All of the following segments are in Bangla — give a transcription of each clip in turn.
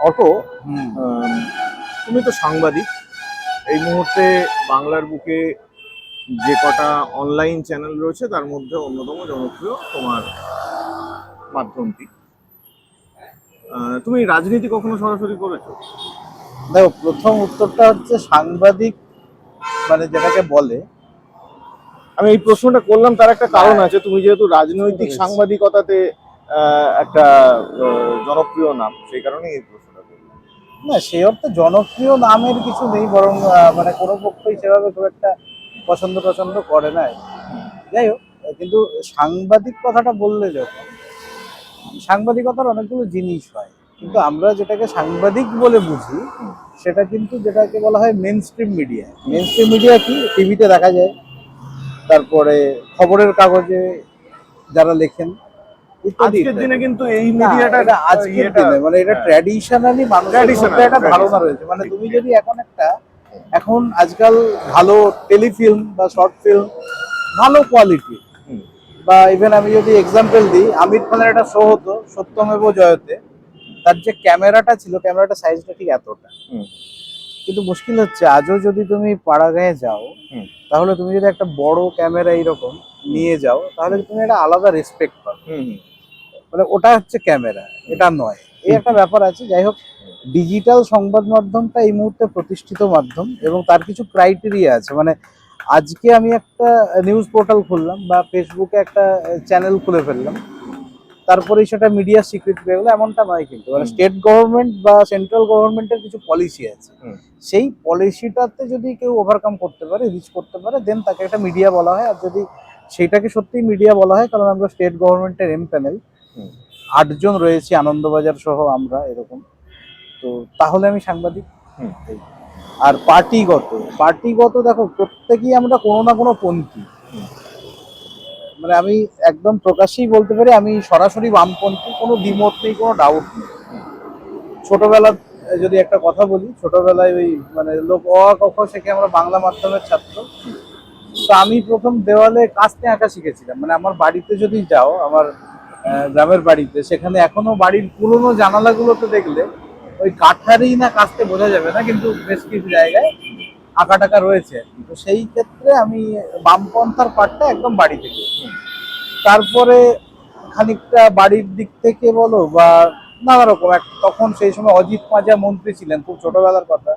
অটো তুমি তো সাংবাদিক এই মুহূর্তে বাংলার বুকে যে কটা অনলাইন চ্যানেল রয়েছে তার মধ্যে অন্যতম জনপ্রিয় তোমার মাধ্যমটি। তুমি রাজনীতি কখনো সরাসরি করেছ? দেখো প্রথম উত্তরটা হচ্ছে সাংবাদিক মানে যেটাকে বলে আমি এই প্রশ্নটা করলাম তার একটা কারণ। আছে। তুমি যেহেতু রাজনৈতিক সাংবাদিকতাতে একটা জনপ্রিয় নাম সেই কারণেই এই করলাম না সেই অর্থে জনপ্রিয় নামের কিছু নেই, বরং মানে কোনো পক্ষই সেভাবে খুব একটা পছন্দ পছন্দ করে না। যাই হোক, কিন্তু সাংবাদিক কথাটা বললে যখন, সাংবাদিকতার অনেকগুলো জিনিস হয়, কিন্তু আমরা যেটাকে সাংবাদিক বলে বুঝি, সেটা কিন্তু যেটাকে বলা হয় mainstream media mainstream media কি টিভিতে দেখা যায়, তারপরে খবরের কাগজে যারা লেখেন আজকের দিনে কিন্তু এই মিডিয়াটা এটা আজকের দিনে মানে এটা। ট্র্যাডিশনালি মানুষের মধ্যে একটা ধারণা রয়েছে মানে তুমি যদি এখন একটা এখন আজকাল ভালো টেলিফিল্ম বা শর্ট ফিল্ম ভালো কোয়ালিটি বা ইভেন আমি যদি এক্সাম্পল দিই আমির খানের একটা শো হতো সত্যমেব জয়তে তার যে ক্যামেরাটা ছিল ক্যামেরাটা সাইজটা ঠিক এতটা। কিন্তু মুশকিল হচ্ছে আজও যদি তুমি পাড়াগাঁয়ে যাও। তাহলে তুমি যদি একটা বড় ক্যামেরা এইরকম নিয়ে যাও তাহলে তুমি একটা আলাদা রেসপেক্ট পাবে। মানে ওটা হচ্ছে ক্যামেরা এটা নয়। এই একটা ব্যাপার আছে যাই হোক ডিজিটাল সংবাদ মাধ্যমটা এই মুহূর্তে প্রতিষ্ঠিত মাধ্যম এবং তার কিছু ক্রাইটেরিয়া আছে। মানে আজকে আমি একটা নিউজ পোর্টাল খুললাম বা ফেসবুকে একটা চ্যানেল খুলে ফেললাম তারপরেই সেটা মিডিয়া স্বীকৃতি পেয়ে গেলো এমনটা নয় কিন্তু। মানে স্টেট গভর্নমেন্ট বা সেন্ট্রাল গভর্নমেন্টের কিছু পলিসি আছে। সেই পলিসিটাতে যদি কেউ ওভারকাম করতে পারে রিচ করতে পারে দেন তাকে একটা মিডিয়া বলা হয়। আর যদি সেটাকে সত্যিই মিডিয়া বলা হয় কারণ আমরা স্টেট গভর্নমেন্টের এম প্যানেল। আটজন রয়েছি আনন্দবাজার সহ আমরা এরকম। তো তাহলে আমি সাংবাদিক। আর পার্টিগত পার্টিগত দেখো প্রত্যেকেই আমরা কোনো না কোনো পন্থী। মানে আমি একদম প্রকাশ্যেই বলতে পারি আমি সরাসরি বামপন্থী কোনো দ্বিমত নেই কোনো ডাউট নেই। ছোটবেলা যদি একটা কথা বলি ছোটবেলায় ওই মানে লোক অ আ, ক খ শেখে আমরা বাংলা মাধ্যমের ছাত্র। তো আমি প্রথম দেওয়ালে কাস্তে আঁকা শিখেছিলাম। মানে আমার বাড়িতে যদি যাও আমার গ্রামের বাড়িতে, সেখানে এখনও বাড়ির পুরোনো জানালাগুলোতে দেখলে ওই কাঠারই না কাস্তে বোঝা যাবে না, কিন্তু বেশ কিছু জায়গায় আঁকা টাকা রয়েছে। তো সেই ক্ষেত্রে আমি বামপন্থার পাটটা একদম বাড়ি থেকে তারপরে খানিকটা বাড়ির দিক থেকে বলো বা নানা রকম তখন সেই সময় অজিত পাঁজা মন্ত্রী ছিলেন, খুব ছোটবেলার কথা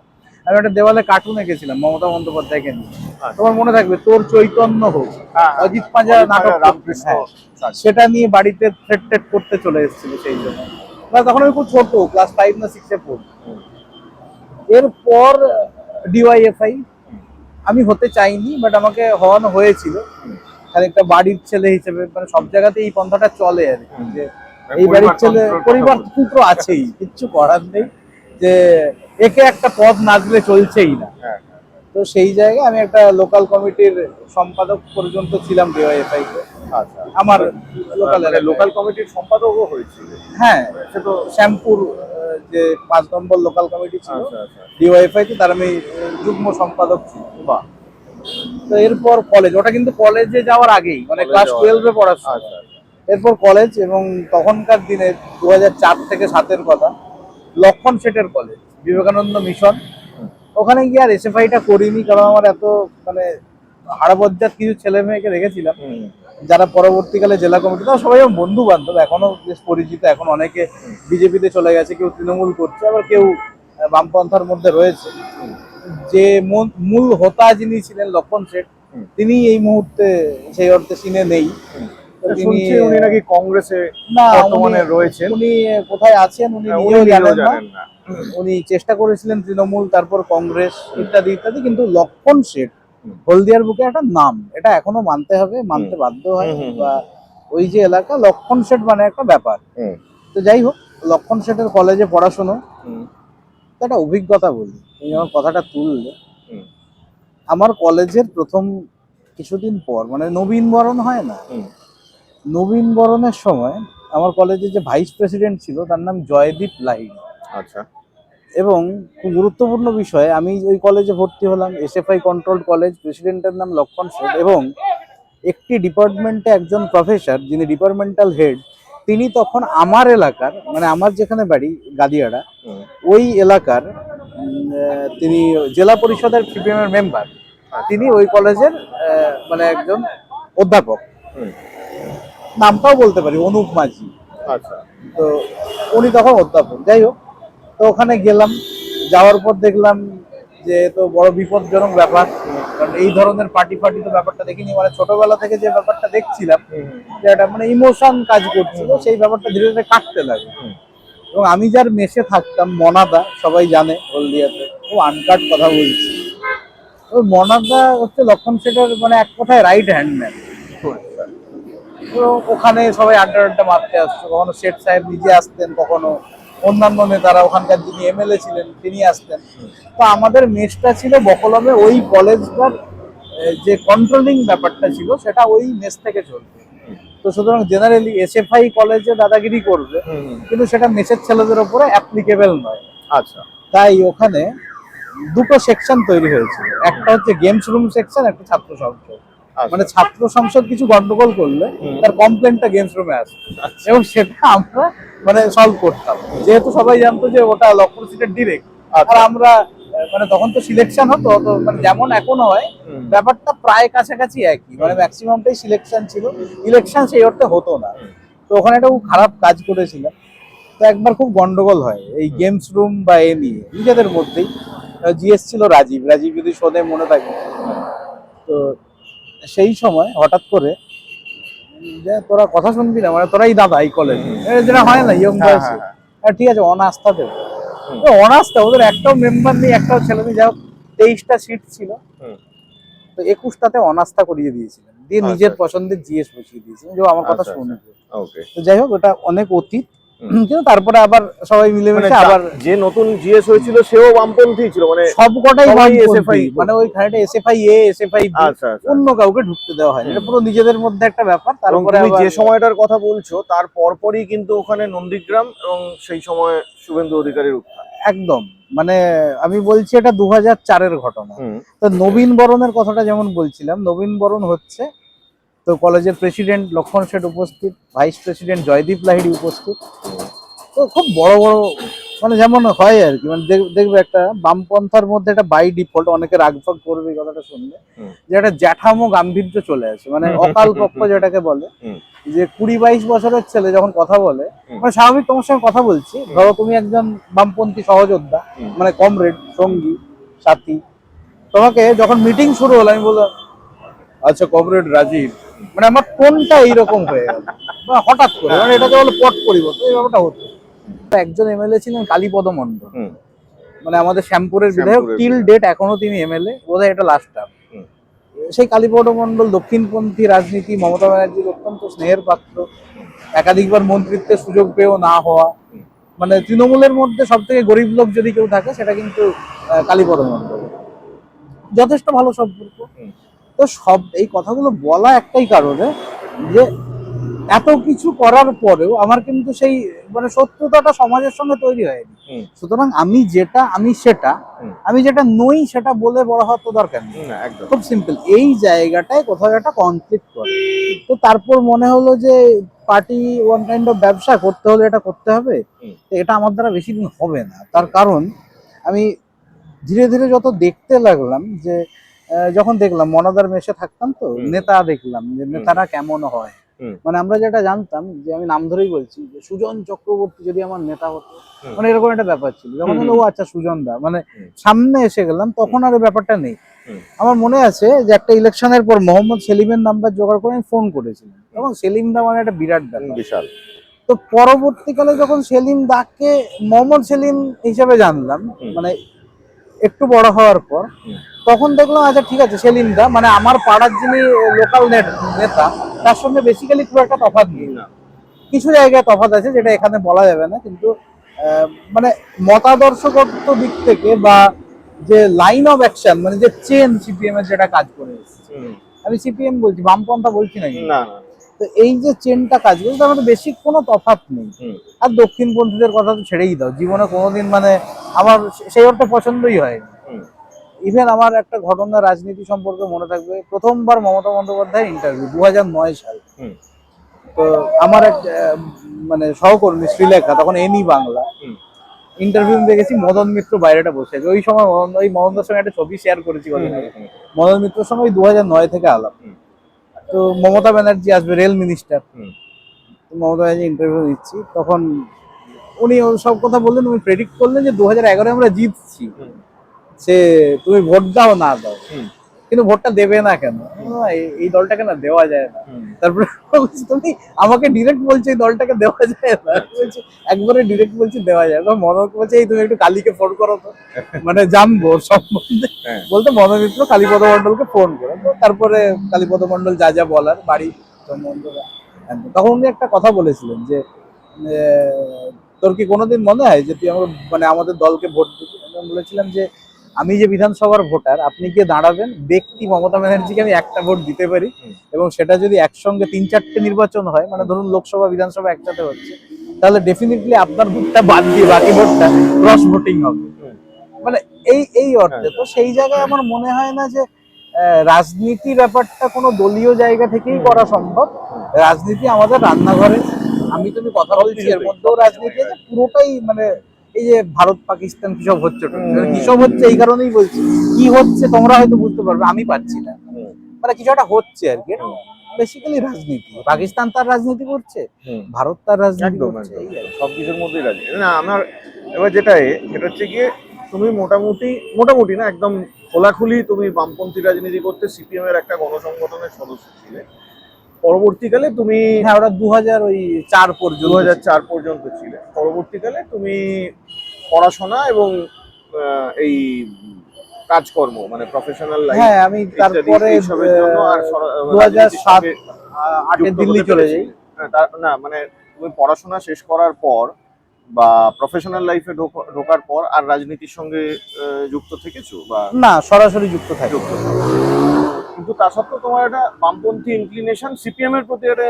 আমি একটা দেওয়ালে কার্টুন এঁকেছিলাম মমতা বন্দ্যোপাধ্যায়কে নিয়ে। আচ্ছা। তোমার মনে থাকবে তোর চৈতন্য হোক হ্যাঁ, অজিত পাঁজা নাটক রামকৃষ্ণ হ্যাঁ, সেটা নিয়ে বাড়িতে থ্রেট ট্রেট করতে চলে এসেছিল সেই জন্য। তখন আমি খুব ছোট ক্লাস ফাইভ না সিক্সে পড়ি এরপর ডিওয়াইএফআই আমি হতে চাইনি বাট আমাকে হওয়ানো হয়েছিল। খানিকটা বাড়ির ছেলে হিসেবে মানে সব জায়গাতে এই পন্থাটা চলে আর কি যে এই বাড়ির ছেলে পরিবার তন্ত্র আছেই কিচ্ছু করার নেই। যে একে একটা পদ নাচলে চলছেই না। হ্যাঁ, তো সেই জায়গায় আমি একটা লোকাল কমিটির সম্পাদক পর্যন্ত ছিলাম ডিওয়াইএফআই তে। আচ্ছা। আমার লোকাল লোকাল কমিটির সম্পাদকও হয়েছিল। হ্যাঁ সে তো শ্যামপুর যে পাঁচ নম্বর লোকাল কমিটি ছিল। আচ্ছা আচ্ছা। তে তার আমি যুগ্ম সম্পাদক ছিল বাহ। তো এরপর কলেজ ওটা কিন্তু কলেজে যাওয়ার আগেই মানে ক্লাস টুয়েলভে পড়ার সময়। এরপর কলেজ এবং তখনকার দিনে দু চার থেকে সাতের কথা। লক্ষণ শেঠের কলেজ বিবেকানন্দ মিশন ওখানে গিয়ে আর এসএফআইটা করিনি কারণ আমার এত মানে হাড়বজ্জাত কিছু ছেলে মেয়েকে রেখেছিলাম। যারা পরবর্তীকালে জেলা কমিটি তারা সবাই বন্ধু বান্ধব এখনও বেশ পরিচিত এখন অনেকে বিজেপিতে চলে গেছে কেউ তৃণমূল করছে আবার কেউ বামপন্থার মধ্যে রয়েছে। যে মূল- হোতা যিনি ছিলেন লক্ষণ শেঠ। তিনি এই মুহূর্তে সেই অর্থে সিনে নেই। তিনি উনি নাকি কংগ্রেসে বর্তমানে রয়েছেন। উনি কোথায় আছেন উনি হ্যাঁ, উনি নিজেও নিজেও জানেন না। উনি চেষ্টা করেছিলেন তৃণমূল তারপর কংগ্রেস ইত্যাদি ইত্যাদি কিন্তু লক্ষণ শেঠ হলদিয়ার বুকে একটা নাম এটা এখনও মানতে হবে মানতে বাধ্য হয়। বা ওই যে এলাকা লক্ষণ শেঠ মানে একটা ব্যাপার। তো যাই হোক লক্ষণ শেঠের কলেজে পড়াশোনা। একটা অভিজ্ঞতা বলি তুমি আমার কথাটা তুললে। আমার কলেজের প্রথম কিছুদিন পর মানে নবীন বরণ হয় না হুম। নবীন বরণের সময় আমার কলেজে যে ভাইস প্রেসিডেন্ট ছিল তার নাম জয়দীপ লাহিড়ী আচ্ছা। এবং খুব গুরুত্বপূর্ণ বিষয় আমি ওই কলেজে ভর্তি হলাম এসএফআই কন্ট্রোল কলেজ প্রেসিডেন্টের নাম লক্ষণ শেঠ এবং একটি ডিপার্টমেন্টে একজন প্রফেসর যিনি ডিপার্টমেন্টাল হেড তিনি তখন আমার এলাকার মানে আমার যেখানে বাড়ি গাদিয়াড়া ওই এলাকার তিনি জেলা পরিষদের সিপিএম এর মেম্বার তিনি ওই কলেজের মানে একজন অধ্যাপক। নামটাও বলতে পারি অনুপ মাঝি। আচ্ছা। তো উনি তখন অধ্যাপক। যাই হোক তো ওখানে গেলাম যাওয়ার পর দেখলাম যে তো বড় বিপজ্জনক ব্যাপার। কারণ এই ধরনের পার্টি ফার্টি তো ব্যাপারটা দেখিনি মানে ছোটবেলা থেকে যে ব্যাপারটা দেখছিলাম যে একটা মানে ইমোশন কাজ করছিল সেই ব্যাপারটা ধীরে ধীরে কাটতে লাগে এবং আমি যার মেসে থাকতাম মনাদা সবাই জানে হলদিয়াতে ও আনকাট কথা বলছি। ওই মনাদা হচ্ছে লক্ষণ সেটার মানে এক কথায় রাইট হ্যান্ড ম্যান ওখানে সবাই আড্ডা আড্ডা মারতে আসতো কখনো শেঠ সাহেব নিজে আসতেন কখনো অন্যান্য নেতারা ওখানকার যিনি এমএলএ ছিলেন তিনি আসতেন। তো আমাদের মেসটা ছিল বকলমে ওই কলেজটার যে কন্ট্রোলিং ব্যাপারটা ছিল সেটা ওই মেস থেকে চলবে। তো সুতরাং জেনারেলি এসএফআই কলেজে দাদাগিরি করবে কিন্তু সেটা মেসের ছেলেদের উপরে অ্যাপ্লিকেবল নয়। আচ্ছা। তাই ওখানে দুটো সেকশন তৈরি হয়েছিল। একটা হচ্ছে গেমস রুম সেকশন একটা ছাত্র সংসদ। মানে ছাত্র সংসদ কিছু গন্ডগোল করলে তার কমপ্লেনটা গেমস রুমে আসে। আচ্ছা। এবং সেটা আমরা মানে সলভ করতাম। যেহেতু সবাই জানতো যে ওটা লক্ষ্মণ সিটের ডিরেক্ট আর আচ্ছা। আমরা মানে তখন তো সিলেকশন হতো তো মানে যেমন এখনও হয় ব্যাপারটা প্রায় কাছাকাছি একই। মানে ম্যাক্সিমামটাই সিলেকশন ছিল। ইলেকশন সেই অর্থে হতো না। তো ওখানে একটা খুব খারাপ কাজ করেছিলাম। তো একবার খুব গন্ডগোল হয়। এই গেমস রুম বা এ নিয়ে নিজেদের মধ্যেই। জিএস ছিল রাজীব। রাজীব যদি শোধে মনে থাকে। তো সেই সময় হঠাৎ করে যে তোরা কথা শুনবি না মানে তোরাই দাদা এই কলেজ যেটা হয় না ইয়ং হ্যাঁ, বয়সে। হ্যাঁ, হ্যাঁ, ঠিক আছে অনাস্থা দেবো। অনাস্থা ওদের একটাও মেম্বার নেই একটাও ছেলে নেই যাই হোক তেইশটা সিট ছিল। তো একুশটাতে অনাস্থা করিয়ে দিয়েছিলেন। দিয়ে আচ্ছা, নিজের আচ্ছা। পছন্দের জিএস বসিয়ে দিয়েছিলেন। যে আমার কথা আচ্ছা, শুনে ওকে তো যাই হোক ওটা অনেক অতীত। কিন্তু তারপরে আবার সবাই মানে মিলেমিশে আবার যে নতুন জিএস হয়েছিল সেও বামপন্থী ছিল মানে সব কটাই সবাই বামপন্থী। SFI মানে ওই খানিকটা এসএফআই এ এসএফআই অন্য কাউকে ঢুকতে দেওয়া হয় এটা পুরো নিজেদের মধ্যে একটা ব্যাপার। তারপরে তুমি যে সময়টার কথা বলছো তার পরপরই কিন্তু ওখানে নন্দীগ্রাম এবং সেই সময় শুভেন্দু অধিকারীর উত্থান একদম। মানে আমি বলছি এটা দু হাজার চারের ঘটনা। তো নবীন বরণের কথাটা যেমন বলছিলাম নবীন বরণ হচ্ছে তো কলেজের প্রেসিডেন্ট লক্ষণ শেঠ উপস্থিত ভাইস প্রেসিডেন্ট জয়দীপ লাহিড়ি উপস্থিত। তো খুব বড় বড় মানে যেমন হয় আর কি মানে দেখবে একটা বামপন্থার মধ্যে একটা বাই ডিফল্ট অনেকে রাগফাগ করবে এই কথাটা শুনলে যে একটা জ্যাঠামো গাম্ভীর্য চলে আসে মানে অকাল পক্ষ যেটাকে বলে যে কুড়ি বাইশ বছরের ছেলে যখন কথা বলে মানে স্বাভাবিক তোমার সঙ্গে কথা বলছি ধরো তুমি একজন বামপন্থী সহযোদ্ধা মানে কমরেড সঙ্গী সাথী তোমাকে যখন মিটিং শুরু হলো আমি বললাম আচ্ছা কমরেড রাজীব মানে আমার টোনটা এইরকম হয়ে গেল। বা হঠাৎ করে মানে এটাকে বলে পট পরিবর্তন এই ব্যাপারটা হতো তো একজন এমএলএ ছিলেন কালীপদ মণ্ডল। হুম। মানে আমাদের শ্যামপুরের বিধায়ক টিল ডেট এখনও তিনি এমএলএ বোধহয় এটা লাস্ট টার্ম সেই কালীপদ মণ্ডল দক্ষিণপন্থী রাজনীতি মমতা ব্যানার্জির অত্যন্ত স্নেহের পাত্র একাধিকবার মন্ত্রিত্বের সুযোগ পেয়েও না হওয়া। মানে তৃণমূলের মধ্যে সব থেকে গরিব লোক যদি কেউ থাকে সেটা কিন্তু কালীপদ মণ্ডল। যথেষ্ট ভালো সম্পর্ক। তো সব এই কথাগুলো বলা একটাই কারণে যে এত কিছু করার পরেও আমার কিন্তু সেই মানে শত্রুতাটা সমাজের সঙ্গে তৈরি হয়নি। সুতরাং আমি যেটা আমি সেটা আমি যেটা নই সেটা বলে বড় হওয়ার তো দরকার নেই। খুব সিম্পল এই জায়গাটায় কোথাও একটা কনফ্লিক্ট করে। তো তারপর মনে হলো যে পার্টি ওয়ান কাইন্ড অফ ব্যবসা করতে হলে এটা করতে হবে। তো এটা আমার দ্বারা বেশি দিন হবে না। তার কারণ আমি ধীরে ধীরে যত দেখতে লাগলাম যে যখন দেখলাম মনাদার মেশে থাকতাম তো নেতা দেখলাম যে নেতারা কেমন হয়। মানে আমরা যেটা জানতাম যে আমি নাম ধরেই বলছি যে সুজন চক্রবর্তী যদি আমার নেতা হতো মানে এরকম একটা ব্যাপার ছিল। যখন ও আচ্ছা সুজন দা মানে সামনে এসে গেলাম তখন আর ব্যাপারটা নেই। আমার মনে আছে যে একটা ইলেকশনের পর মোহাম্মদ সেলিমের নাম্বার জোগাড় করে আমি ফোন করেছিলাম। তখন সেলিম দা মানে একটা বিরাট ব্যাপার। বিশাল। তো পরবর্তীকালে যখন সেলিম দাকে মোহাম্মদ সেলিম হিসেবে জানলাম মানে একটু বড় হওয়ার পর তখন দেখলাম আচ্ছা ঠিক আছে সেলিম দা মানে আমার পাড়ার যিনি লোকাল নেতা তার সঙ্গে বেসিক্যালি খুব একটা তফাৎ নেই না। কিছু জায়গায় তফাৎ আছে যেটা এখানে বলা যাবে না কিন্তু মানে মতাদর্শগত দিক থেকে বা যে লাইন অফ অ্যাকশন মানে যে চেন সিপিএম এর যেটা কাজ করে এসেছে আমি সিপিএম বলছি বামপন্থা বলছি না কিন্তু। না না তো এই যে চেনটা কাজ করছে তার মধ্যে বেশি কোনো তফাৎ নেই। আর দক্ষিণপন্থীদের কথা তো ছেড়েই দাও জীবনে কোনোদিন মানে আমার সেই অর্থে পছন্দই হয়নি। ইভেন আমার একটা ঘটনা রাজনীতি সম্পর্কে মনে থাকবে প্রথমবার মমতা বন্দ্যোপাধ্যায় ইন্টারভিউ দু হাজার নয় সাল। তো আমার এক মানে সহকর্মী শ্রীলেখা তখন এনি বাংলা। ইন্টারভিউ দেখেছি মদন মিত্র বাইরেটা বসে আছে। ওই সময় মদন- ওই মদনদার সঙ্গে একটা ছবি শেয়ার করেছি। মদন মিত্রর সঙ্গে ওই দু হাজার নয় থেকে আলাপ। তো মমতা ব্যানার্জি আসবে rail minister. Mamata Banerjee interview দিচ্ছি তখন উনি সব কথা বললেন উনি প্রেডিক্ট করলেন যে দু হাজার আমরা জিতছি। সে তুমি ভোট দাও না দাও। হুম। কিন্তু ভোটটা দেবে না কেন? এই- দলটাকে না দেওয়া যায় না। তারপরে তুমি আমাকে ডিরেক্ট বলছো এই দলটাকে দেওয়া যায় না। একবারে ডিরেক্ট বলছি দেওয়া যায় তখন মনোজ বলছে এই তুমি একটু কালীকে ফোন করো তো। মানে জানব সম্বন্ধে হ্যাঁ। বলতে মনোমিত্র কালীপদ মন্ডলকে ফোন করো। তো তারপরে কালীপদ মন্ডল যা যা বলার বাড়ি তখন উনি একটা কথা বলেছিলেন যে তোর কি কোনোদিন মনে হয় যে তুই আমার মানে আমাদের দলকে ভোট দিবি? আমি বলেছিলাম যে আমি যে বিধানসভার ভোটার আপনি গিয়ে দাঁড়াবেন ব্যক্তি মমতা ব্যানার্জিকে আমি একটা ভোট দিতে পারি এবং সেটা যদি একসঙ্গে তিন চারটে নির্বাচন হয় মানে ধরুন লোকসভা বিধানসভা একসাথে হচ্ছে তাহলে ডেফিনেটলি আপনার ভোটটা বাদ দিয়ে বাকি ভোটটা ক্রস ভোটিং হবে। মানে এই এই অর্থে। তো সেই জায়গায় আমার মনে হয় না যে রাজনীতি ব্যাপারটা কোনো দলীয় জায়গা থেকেই করা সম্ভব। রাজনীতি আমাদের রান্নাঘরে। আমি তুমি কথা বলছি এর মধ্যেও রাজনীতি পুরোটাই মানে এই যে ভারত পাকিস্তান কিসব হচ্ছে কিসব হচ্ছে? এই কারণেই বলছি। কি হচ্ছে তোমরা হয়তো বুঝতে পারবে আমি পারছি না। মানে কিছু একটা হচ্ছে আর কি। বেসিক্যালি রাজনীতি। পাকিস্তান তার রাজনীতি করছে ভারত তার রাজনীতি করছে সবকিছুর মধ্যেই রাজি না আমার এবার যেটা এ, সেটা হচ্ছে গিয়ে তুমি মোটামুটি মোটামুটি না একদম খোলাখুলি তুমি বামপন্থী রাজনীতি করতে সিপিএম এর একটা গণসংগঠনের সদস্য ছিলে। পরবর্তীকালে তুমি হ্যাঁ ওরা দু হাজার ওই চার দু পর্যন্ত হাজার চার পর্যন্ত ছিলে। পরবর্তীকালে তুমি পড়াশোনা এবং এই কাজকর্ম মানে প্রফেশনাল লাইফ হ্যাঁ আমি তারপরে সর- দু হাজার সাত আটে দিল্লি চলে যাই। হ্যাঁ, না মানে তুমি পড়াশোনা শেষ করার পর বা প্রফেশনাল লাইফে ঢোকার পর আর রাজনীতির সঙ্গে যুক্ত থেকেছো বা না সরাসরি যুক্ত থাকে। যুক্ত কিন্তু তা সত্ত্বেও তোমার একটা বামপন্থী ইনক্লিনেশন সিপিএম এর প্রতি একটা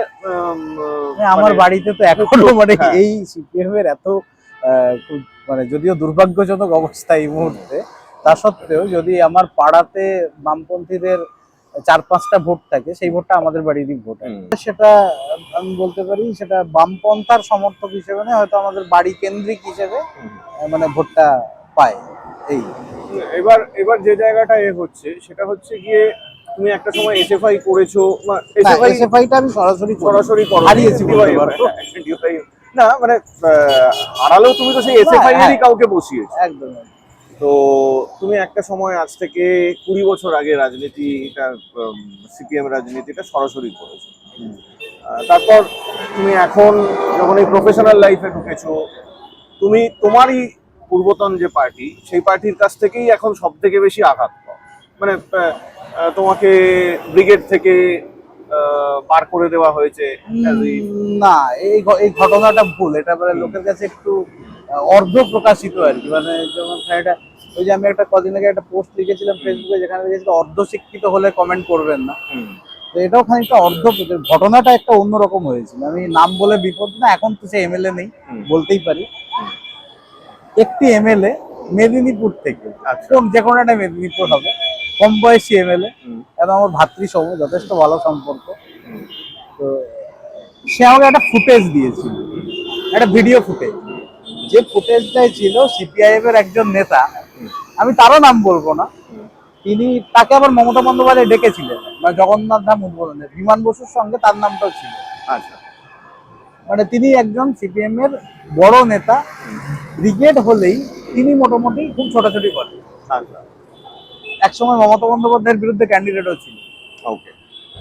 হ্যাঁ, আমার মানে- বাড়িতে তো এখনও মানে হ্যাঁ। এই সিপিএম এর এত মানে যদিও দুর্ভাগ্যজনক অবস্থা এই মুহূর্তে তা সত্ত্বেও যদি আমার পাড়াতে বামপন্থীদের চার পাঁচটা ভোট থাকে সেই ভোটটা আমাদের বাড়িরই ভোট। সেটা আমি বলতে পারি সেটা বামপন্থার সমর্থক হিসেবে না হয়তো আমাদের বাড়ি কেন্দ্রিক হিসেবে মানে ভোটটা পায় এই। এবার এবার যে জায়গাটা এ হচ্ছে সেটা হচ্ছে গিয়ে তুমি একটা সময় এসএফআই করেছ এসএফআই এসএফআইটা আমি সরাসরি সরাসরি করো। হারিয়েছি হ্যাঁ, না মানে আহ, হারালেও তুমি তো সেই এসএফআই এরই হ্যাঁ। কাউকে বসিয়েছো। একদম তো তুমি একটা সময় আজ থেকে কুড়ি বছর আগে রাজনীতিটা সিপিএম রাজনীতিটা সরাসরি করেছ। তারপর তুমি এখন যখন এই প্রফেশনাল লাইফে ঢুকেছো তুমি তোমারই পূর্বতন যে পার্টি সেই পার্টির কাছ থেকেই এখন সব থেকে বেশি আঘাত পাও। মানে তোমাকে ব্রিগেড থেকে বার করে দেওয়া হয়েছে। না এই এই ঘটনাটা ভুল। এটা মানে লোকের কাছে একটু অর্ধ প্রকাশিত আর কি। মানে যেমন এটা ওই যে আমি একটা কদিন আগে একটা পোস্ট লিখেছিলাম ফেসবুকে যেখানে লিখেছিল অর্ধ শিক্ষিত হলে কমেন্ট করবেন না। তো এটাও খানিকটা অর্ধ ঘটনাটা একটা অন্যরকম হয়েছিল। আমি নাম বলে বিপদ না এখন তো সে এমএলএ নেই বলতেই পারি। একটি এমএলএ মেদিনীপুর থেকে। আচ্ছা। যে কোনো একটা মেদিনীপুর হবে। কম বয়সী এমএলএ এবং আমার ভাতৃসম যথেষ্ট ভালো সম্পর্ক। তো সে আমাকে একটা ফুটেজ দিয়েছিল। একটা ভিডিও ফুটেজ যে ফুটেজটাই ছিল সিপিআইএম এর একজন নেতা। আমি তারও নাম বলব না। তিনি তাকে আবার মমতা বন্দ্যোপাধ্যায় ডেকেছিলেন। মানে জগন্নাথ ধাম উদ্বোধনে। বিমান বসুর সঙ্গে তার নামটাও ছিল। আচ্ছা। মানে তিনি একজন সিপিএম এর বড় নেতা। ব্রিগেড হলেই তিনি মোটামুটি খুব ছোটাছুটি করেন আচ্ছা। একসময় মমতা বন্দ্যোপাধ্যায়ের বিরুদ্ধে ক্যান্ডিডেটও ছিল। ওকে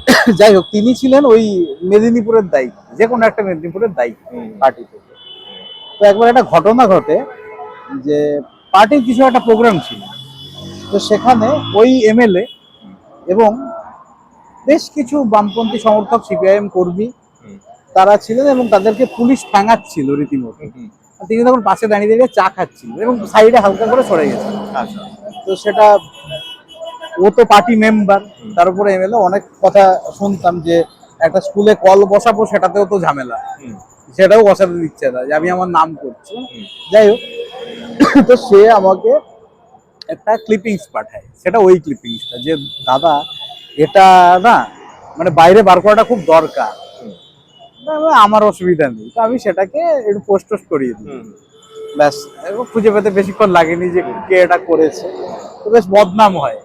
যাই হোক তিনি ছিলেন ওই মেদিনীপুরের দায়িত্ব যে কোনো একটা মেদিনীপুরের দায়িত্ব পার্টি থেকে। তো একবার একটা ঘটনা ঘটে যে পার্টির কিছু একটা প্রোগ্রাম ছিল। তো সেখানে ওই এমএলএ এবং বেশ কিছু বামপন্থী সমর্থক সিপিআইএম কর্মী তারা ছিলেন এবং তাদেরকে পুলিশ ঠ্যাঙাচ্ছিল রীতিমতো। তিনি তখন পাশে দাঁড়িয়ে দাঁড়িয়ে চা খাচ্ছিলেন এবং সাইডে হালকা করে সরে গেছেন আচ্ছা। তো সেটা ও তো পার্টি মেম্বার তার উপরে এমএলএ অনেক কথা শুনতাম যে একটা স্কুলে কল বসাবো সেটাতেও তো ঝামেলা। সেটাও বসাতে দিচ্ছে না যে আমি আমার নাম করছি। যাই হোক তো সে আমাকে একটা ক্লিপিংস পাঠায়। সেটা ওই ক্লিপিংসটা যে দাদা এটা না মানে বাইরে বার করাটা খুব দরকার। আমার অসুবিধা নেই। তো আমি সেটাকে একটু পোস্ট টোস্ট করিয়ে দিই। ব্যাস খুঁজে পেতে বেশিক্ষণ লাগেনি যে কে এটা করেছে। তো বেশ বদনাম হয়।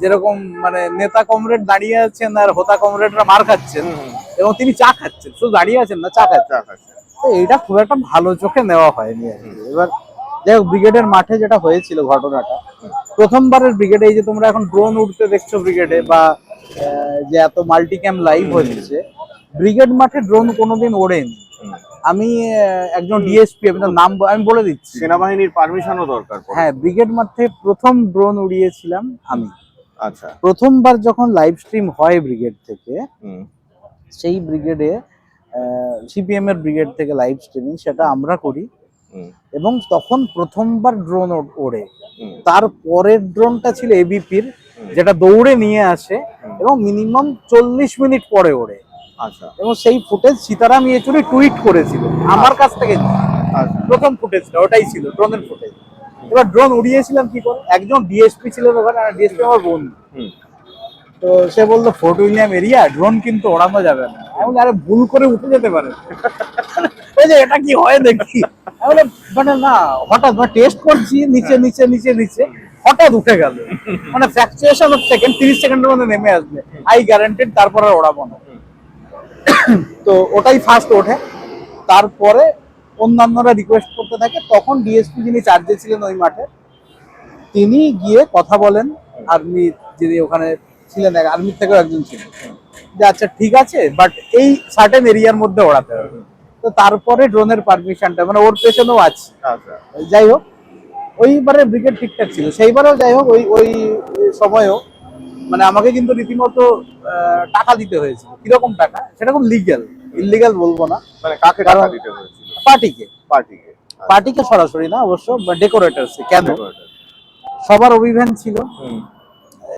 যেরকম মানে নেতা কমরেড দাঁড়িয়ে আছেন আর হোতা কমরেডরা মার খাচ্ছেন এবং তিনি চা খাচ্ছেন। শুধু দাঁড়িয়ে আছেন না চা খাচ্ছেন। চা খাচ্ছে। তো এইটা খুব একটা ভালো চোখে নেওয়া হয়নি আর। এবার যাই হোক ব্রিগেডের মাঠে যেটা হয়েছিল ঘটনাটা প্রথমবারের ব্রিগেডে এই যে তোমরা এখন ড্রোন উঠতে দেখছ ব্রিগেডে বা যে এত মাল্টি ক্যাম লাইভ হচ্ছে ব্রিগেড মাঠে ড্রোন কোনোদিন ওড়েনি। আমি একজন ডিএসপি আমি তার নাম আমি বলে দিচ্ছি। সেনাবাহিনীর পারমিশনও দরকার হ্যাঁ ব্রিগেড মাঠে প্রথম ড্রোন উড়িয়েছিলাম আমি। আচ্ছা। প্রথমবার যখন লাইভ স্ট্রিম হয় ব্রিগেড থেকে হুম। সেই ব্রিগেডে সিপিএম এর ব্রিগেড থেকে লাইভ স্ট্রিমিং সেটা আমরা করি। এবং তখন প্রথমবার ড্রোন ওড়ে। তার পরের ড্রোনটা ছিল এবিপির যেটা দৌড়ে নিয়ে আসে এবং মিনিমাম চল্লিশ মিনিট পরে ওড়ে। আচ্ছা। এবং সেই ফুটেজ সীতারাম ইয়েচুরি টুইট করেছিল আমার কাছ থেকে। আচ্ছা। প্রথম ফুটেজটা ওটাই ছিল ড্রোনের ফুটেজ এবার ড্রোন উড়িয়েছিলাম কি করে? একজন ডিএসপি ছিলেন ওখানে ডিএসপি আমার বন্ধু। তো সে বলল ফোর্ট উইলিয়াম এরিয়া ড্রোন কিন্তু ওড়ানো যাবে না। আমি আরে ভুল করে উঠে যেতে পারে। ওই যে এটা কি হয় দেখি আমি মানে না হঠাৎ মানে টেস্ট করছি নিচে নিচে নিচে নিচে হঠাৎ উঠে গেল। মানে ফ্র্যাকচুয়েশন অফ সেকেন্ড তিরিশ সেকেন্ডের মধ্যে নেমে আসবে। আই গ্যারান্টেড তারপর আর ওড়াবো না। তো ওটাই ফার্স্ট ওঠে। তারপরে অন্যান্যরা রিকোয়েস্ট করতে থাকে তখন ডিএসপি যিনি চার্জে ছিলেন ওই মাঠে তিনি গিয়ে কথা বলেন আর্মি যিনি ওখানে ছিলেন আর্মির থেকেও একজন ছিলেন। যে আচ্ছা ঠিক আছে বাট এই সার্টেন এরিয়ার মধ্যে ওড়াতে হবে। তো তারপরে ড্রোনের পারমিশনটা মানে ওর পেছনেও আছে। আচ্ছা। যাই হোক ওইবারে ব্রিগেড ঠিকঠাক ছিল। সেইবারেও যাই হোক ওই ওই সময়েও মানে আমাকে কিন্তু রীতিমতো টাকা দিতে হয়েছিল। কীরকম টাকা? সেরকম লিগ্যাল ইলিগাল বলব না। মানে কাকে টাকা দিতে হয়েছিল? পার্টিকে? পার্টিকে। পার্টিকে সরাসরি না অবশ্য ডেকোরেটার্স কেন? সবার অভিযান ছিল।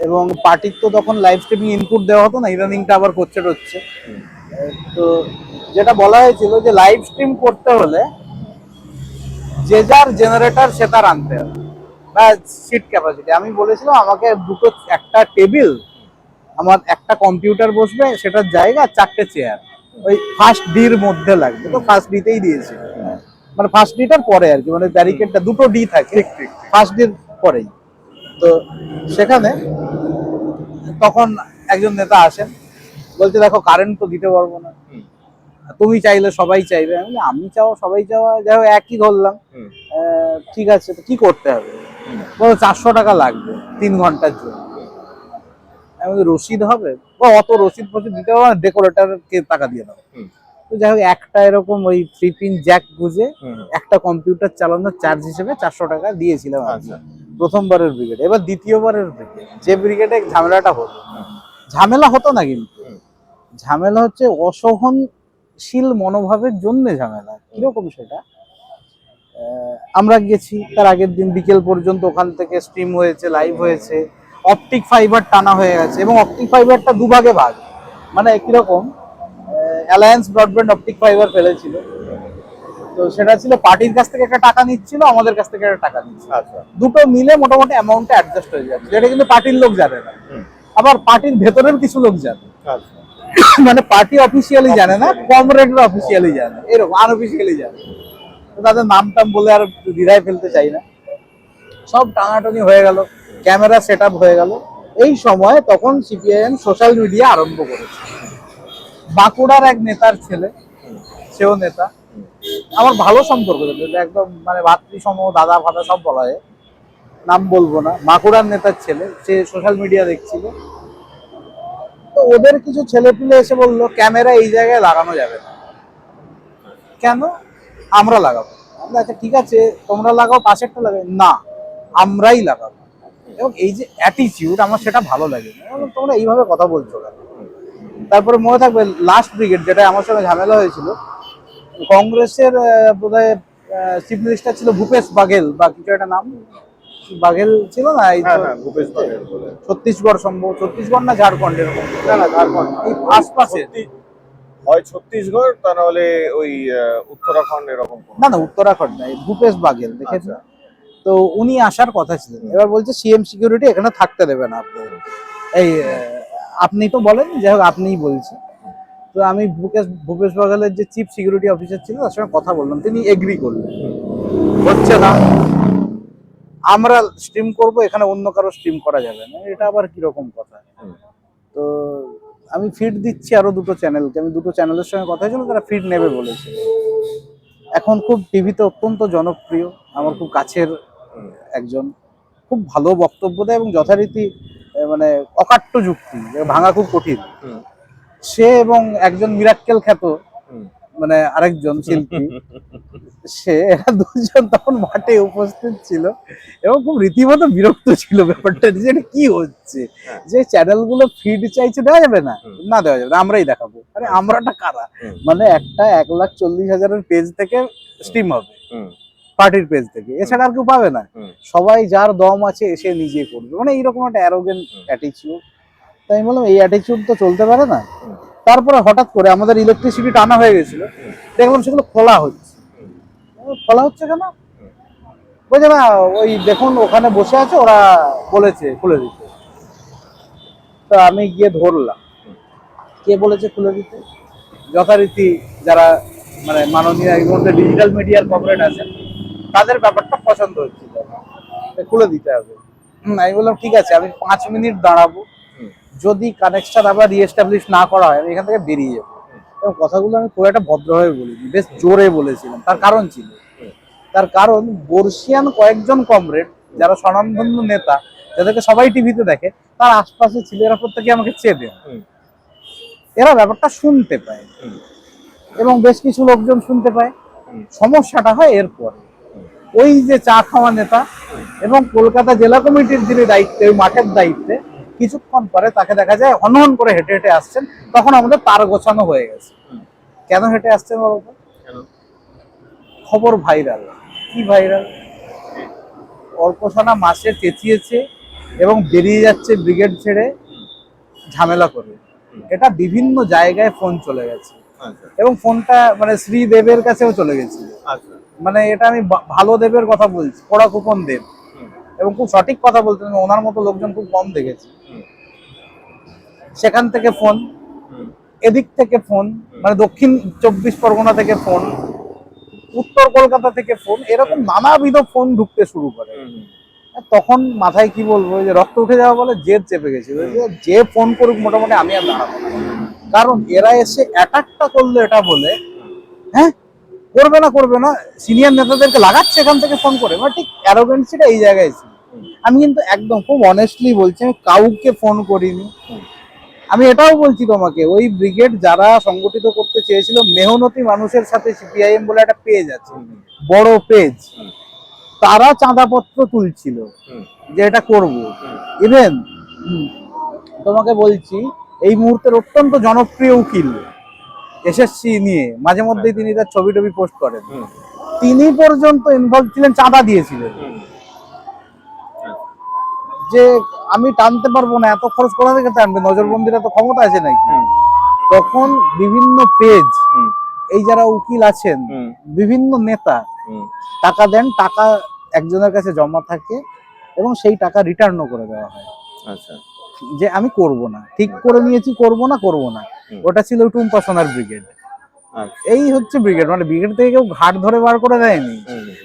এবং পার্টির তো তখন লাইভ স্ট্রিমিং ইনপুট দেওয়া হতো না ইদানিংটা আবার করছে হচ্ছে। তো যেটা বলা হয়েছিল যে লাইভ স্ট্রিম করতে হলে যে যার জেনারেটর সে তার আনতে হবে। বা সিট ক্যাপাসিটি আমি বলেছিলাম আমাকে দুটো একটা টেবিল আমার একটা কম্পিউটার বসবে সেটার জায়গা চারটে চেয়ার ওই ফার্স্ট ডির মধ্যে লাগবে। তো ফার্স্ট ডিতেই দিয়েছি। মানে ফার্স্ট ডিটার পরে আর কি মানে ব্যারিকেডটা দুটো ডি থাকে। ঠিক ঠিক ফার্স্ট ডির পরেই। তো সেখানে তখন একজন নেতা আসেন বলছে দেখো কারেন্ট তো দিতে পারব না। তুমি চাইলে সবাই চাইবে। আমি আমি চাও সবাই চাওয়া যাই হোক একই ধরলাম। আহ, ঠিক আছে তো কি করতে হবে। বলো চারশো টাকা লাগবে তিন ঘণ্টার জন্য। আমি রসিদ হবে? ও অত রসিদ ফসিদ দিতে হবে ডেকোরেটারকে টাকা দিয়ে দাও তো যাই হোক একটা এরকম ওই থ্রি পিন জ্যাক গুজে হুম একটা কম্পিউটার চালানোর চার্জ হিসেবে চারশো টাকা দিয়েছিলাম আচ্ছা। প্রথমবারের ব্রিগেড এবার দ্বিতীয়বারের ব্রিগেড যে ব্রিগেডে ঝামেলাটা হলো। ঝামেলা হতো না কিন্তু। ঝামেলা হচ্ছে অসহনশীল মনোভাবের জন্য ঝামেলা। কীরকম সেটা? আমরা গেছি তার আগের দিন বিকেল পর্যন্ত ওখান থেকে স্ট্রিম হয়েছে লাইভ হয়েছে। অপটিক ফাইবার টানা হয়ে গেছে এবং অপটিক ফাইবারটা দুভাগে ভাগ। মানে কীরকম? অ্যালায়েন্স ব্রডব্যান্ড অপটিক ফাইবার ফেলেছিল। তো সেটা ছিল পার্টির কাছ থেকে একটা টাকা নিচ্ছিল আমাদের কাছ থেকে একটা টাকা নিচ্ছিল। আচ্ছা। দুটো মিলে মোটামুটি অ্যামাউন্টটা অ্যাডজাস্ট হয়ে যাচ্ছে। যেটা কিন্তু পার্টির লোক জানে না। আবার পার্টির ভেতরের কিছু লোক জানে। আচ্ছা। মানে পার্টি অফিসিয়ালি জানে না কমরেডরা অফিসিয়ালি জানে এরকম আনঅফিসিয়ালি জানে তো তাদের নাম টাম বলে আর দ্বিধায় ফেলতে চাই না। সব টানাটানি হয়ে গেল। ক্যামেরা সেট হয়ে গেল। এই সময় তখন সিপিআইএম সোশ্যাল মিডিয়া আরম্ভ করেছে। বাঁকুড়ার এক নেতার ছেলে, সেও নেতা। আমার ভালো সম্পর্ক একদম মানে ভাতৃসম, দাদা, ফাদা সব বলা হয়। নাম বলব না। বাঁকুড়ার নেতার ছেলে, সে সোশ্যাল মিডিয়া দেখছিল। তো ওদের কিছু ছেলে পিলে এসে বলল, ক্যামেরা এই জায়গায় লাগানো যাবে না। কেন? আমরা লাগাবো। আচ্ছা ঠিক আছে, তোমরা লাগাও, পাশেরটা লাগাই। না, আমরাই লাগাবো। এবং এই যে অ্যাটিটিউড আমার সেটা ভালো লাগে। তোমরা এইভাবে কথা বলছো কেন? তারপরে মনে থাকবে লাস্ট ব্রিগেড যেটা আমার সঙ্গে ঝামেলা হয়েছিল কংগ্রেসের বোধহয় চিফ মিনিস্টার ছিল ভূপেশ বাঘেল বা কিছু একটা নাম? বাঘেল ছিল না? এই হ্যাঁ হ্যাঁ ভূপেশ বাঘেল ছত্তিশগড় সম্ভব ছত্তিশগড় না ঝাড়খণ্ড এরকম? না না ঝাড়খণ্ড। এই আশপাশে। হয় ছত্তিশগড় তা নাহলে ওই উত্তরাখণ্ড এরকম না না উত্তরাখণ্ড না ভূপেশ বাঘেল দেখেছেন? আচ্ছা। তো উনি আসার কথা ছিলেন এবার বলছে সিএম সিকিউরিটি এখানে থাকতে দেবে না এই আপনি তো বলেন, যাই হোক, আপনিই বলছি তো আমি ভূপেশ ভূপেশ বাঘেলের যে চিফ সিকিউরিটি অফিসার ছিল, তার সঙ্গে কথা বললাম। তিনি এগ্রি করলেন। হচ্ছে না। আমরা স্ট্রিম করব, এখানে অন্য কারও স্ট্রিম করা যাবে না। এটা আবার কীরকম কথা? তো আমি ফিড দিচ্ছি আরও দুটো চ্যানেলকে আমি দুটো চ্যানেলের সঙ্গে কথা হয়েছিল, তারা ফিড নেবে বলেছে। এখন খুব টিভিতে অত্যন্ত জনপ্রিয়, আমার খুব কাছের। একজন খুব ভালো বক্তব্য দেয় এবং যথারীতি মানে অকাট্য যুক্তি ভাঙা খুব কঠিন। সে এবং একজন মিরাক্কেল খ্যাত। মানে আরেকজন শিল্পী সে এরা দুজন তখন মাঠে উপস্থিত ছিল এবং খুব রীতিমতো বিরক্ত ছিল ব্যাপারটা যে এটা কি হচ্ছে? হ্যাঁ। যে চ্যানেলগুলো ফিড চাইছে দেওয়া যাবে না? না দেওয়া যাবে না আমরাই দেখাবো। আরে আমরাটা কারা? মানে একটা এক লাখ চল্লিশ হাজারের পেজ থেকে স্টিম হবে। পার্টির পেজ থেকে। এছাড়া আর কেউ পাবে না। সবাই যার দম আছে এসে নিজে করবে। মানে এইরকম একটা অ্যারোগেন্ট অ্যাটিচিউড তাই আমি বললাম এই অ্যাটিচিউড তো চলতে পারে না। তারপরে হঠাৎ করে আমাদের ইলেকট্রিসিটি টানা হয়ে গেছিল। দেখলাম সেগুলো খোলা হচ্ছে। খোলা হচ্ছে কেন। বলছে না ওই দেখুন ওখানে বসে আছে ওরা বলেছে খুলে দিতে। তো আমি গিয়ে ধরলাম। কে বলেছে খুলে দিতে? যথারীতি যারা মানে মাননীয় এই মুহূর্তে ডিজিটাল মিডিয়ার কর্পোরেট আছেন তাদের ব্যাপারটা পছন্দ হচ্ছিল। খুলে দিতে হবে। আমি বললাম ঠিক আছে আমি পাঁচ মিনিট দাঁড়াবো। যদি কানেকশন আবার রিএস্টাবলিশ না করা হয় আমি এখান থেকে বেরিয়ে যাব। এবং কথাগুলো আমি খুব একটা ভদ্রভাবে বলিনি বেশ জোরে বলেছিলাম। তার কারণ ছিল তার কারণ বর্ষিয়ান কয়েকজন কমরেড যারা স্বনামধন্য নেতা যাদেরকে সবাই টিভিতে দেখে তার আশপাশে ছেলেরা প্রত্যেকে আমাকে চেয়ে। এরা ব্যাপারটা শুনতে পায়। এবং বেশ কিছু লোকজন শুনতে পায়। সমস্যাটা হয় এরপরে। ওই যে চা খাওয়া নেতা এবং কলকাতা জেলা কমিটির যিনি দায়িত্বে ওই মাঠের দায়িত্বে কিছুক্ষণ পরে তাকে দেখা যায় হনহন করে হেঁটে হেঁটে আসছেন। তখন আমাদের তার গোছানো হয়ে গেছে। কেন হেঁটে আসছেন বলতো? খবর ভাইরাল। কি ভাইরাল? অল্পসনা মাসে চেঁচিয়েছে এবং বেরিয়ে যাচ্ছে ব্রিগেড ছেড়ে ঝামেলা করে। এটা বিভিন্ন জায়গায় ফোন চলে গেছে। আচ্ছা। এবং ফোনটা মানে শ্রীদেবের কাছেও চলে গেছিল আচ্ছা। মানে এটা আমি ভালো দেবের কথা বলছি পড়া কুপন দেব। এবং খুব সঠিক কথা বলতেন আমি ওনার মতো লোকজন খুব কম দেখেছি। সেখান থেকে ফোন, এদিক থেকে ফোন মানে দক্ষিণ চব্বিশ পরগনা থেকে ফোন, উত্তর কলকাতা থেকে ফোন, এরকম নানাবিধ ফোন ঢুকতে শুরু করে। তখন মাথায় কি বলব যে রক্ত উঠে যাওয়া বলে জেদ চেপে গেছিল যে যে ফোন করুক মোটামুটি আমি আর দাঁড়াবো কারণ এরা এসে অ্যাটাকটা করল এটা বলে হ্যাঁ? করবে না করবে না সিনিয়র নেতাদেরকে লাগাচ্ছে এখান থেকে ফোন করে। মানে ঠিক অ্যারোগেন্সিটা এই জায়গায় ছিল আমি কিন্তু একদম খুব অনেস্টলি বলছি, আমি কাউকে ফোন করিনি। আমি এটাও বলছি তোমাকে, ওই ব্রিগেড যারা সংগঠিত করতে চেয়েছিল, মেহনতি মানুষের সাথে সিপিআইএম বলে একটা পেজ আছে, বড় পেজ তারা চাঁদাপত্র তুলছিল যে এটা করব। ইভেন তোমাকে বলছি, এই মুহূর্তের অত্যন্ত জনপ্রিয় উকিল এসএসসি নিয়ে মাঝে মধ্যেই তিনি তার ছবি টবি পোস্ট করেন। তিনি পর্যন্ত ইনভলভ ছিলেন চাঁদা দিয়েছিলেন। হুম। যে আমি টানতে পারব না এত খরচ কোথা থেকে টানবে? নজরবন্দির এত ক্ষমতা আছে নাকি? তখন বিভিন্ন পেজ এই যারা উকিল আছেন বিভিন্ন নেতা টাকা দেন টাকা একজনের কাছে জমা থাকে এবং সেই টাকা রিটার্নও করে দেওয়া হয়। আচ্ছা। যে আমি করব না। ঠিক করে নিয়েছি করব না করব না। ওটা ছিল টুম্পা সোনার ব্রিগেড। আচ্ছা। এই হচ্ছে ব্রিগেড মানে ব্রিগেড থেকে কেউ ঘাট ধরে বার করে দেয়নি।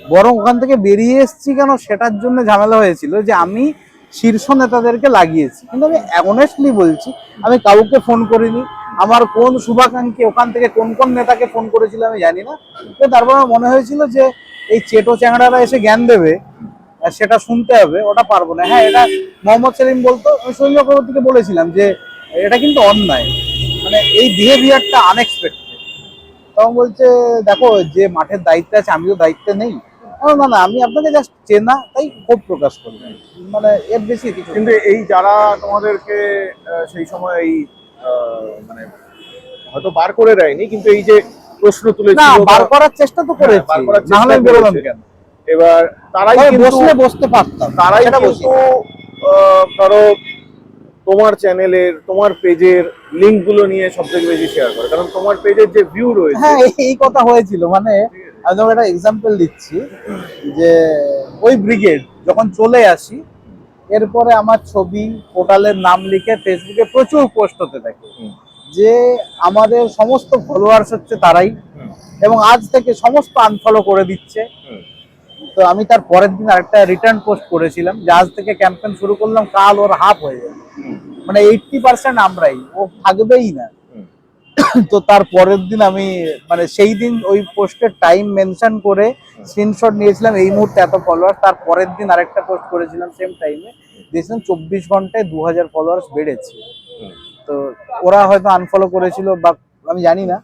বরং ওখান থেকে বেরিয়ে এসেছি কেন সেটার জন্য ঝামেলা হয়েছিল যে আমি শীর্ষ নেতাদেরকে লাগিয়েছি। কিন্তু আমি অনেস্টলি বলছি আমি কাউকে ফোন করিনি। আমার কোন শুভাকাঙ্ক্ষী ওখান থেকে কোন কোন নেতাকে ফোন করেছিল আমি জানি না। তো তারপর আমার মনে হয়েছিল যে এই চেটো চ্যাংড়ারা এসে জ্ঞান দেবে সেটা শুনতে হবে ওটা পারব না। হ্যাঁ এটা মোহাম্মদ সেলিম বলতো আমি শৈল চক্রবর্তীকে বলেছিলাম যে এটা কিন্তু অন্যায়। মানে এই বিহেভিয়ারটা আনএক্সপেক্টেড তখন বলছে দেখো যে মাঠের দায়িত্বে আছে আমিও দায়িত্বে নেই। না না আমি আপনাকে জাস্ট চেনা তাই ক্ষোভ প্রকাশ করলাম মানে এর বেশি কিছু কিন্তু এই যারা তোমাদেরকে সেই সময় এই মানে হয়তো বার করে দেয়নি কিন্তু এই যে প্রশ্ন না বার করার চেষ্টা তো করেছি। হ্যাঁ, করার না হলে আমি বেরোলাম কেন? এবার তারাই বসলে বসতে পারতাম। তারাই কিন্তু ধরো তোমার চ্যানেলের তোমার পেজের লিঙ্কগুলো নিয়ে সব থেকে বেশি শেয়ার করে। কারণ তোমার পেজের যে ভিউ রয়েছে হ্যাঁ এই- কথা হয়েছিল। মানে আমি তোমাকে একটা এক্সাম্পল দিচ্ছি যে ওই ব্রিগেড যখন চলে আসি এরপরে আমার ছবি পোর্টালের নাম লিখে ফেসবুকে প্রচুর পোস্ট হতে থাকে। যে আমাদের সমস্ত ফলোয়ার্স হচ্ছে তারাই। এবং আজ থেকে সমস্ত আনফলো করে দিচ্ছে। তো আমি তার পরের দিন আরেকটা রিটার্ন পোস্ট করেছিলাম যে আজ থেকে ক্যাম্পেন শুরু করলাম কাল ওর হাফ হয়ে যাবে। মানে এইটটি পার্সেন্ট আমরাই ও থাকবেই না। তো তার পরের দিন আমি মানে সেই দিন ওই পোস্টের টাইম মেনশন করে স্ক্রিনশট নিয়েছিলাম এই মুহূর্তে এত ফলোয়ার তার পরের দিন আরেকটা পোস্ট করেছিলাম সেম টাইমে দিয়েছিলাম চব্বিশ ঘন্টায় দু হাজার ফলোয়ার্স বেড়েছে তো ওরা হয়তো আনফলো করেছিল বা আমি জানি না।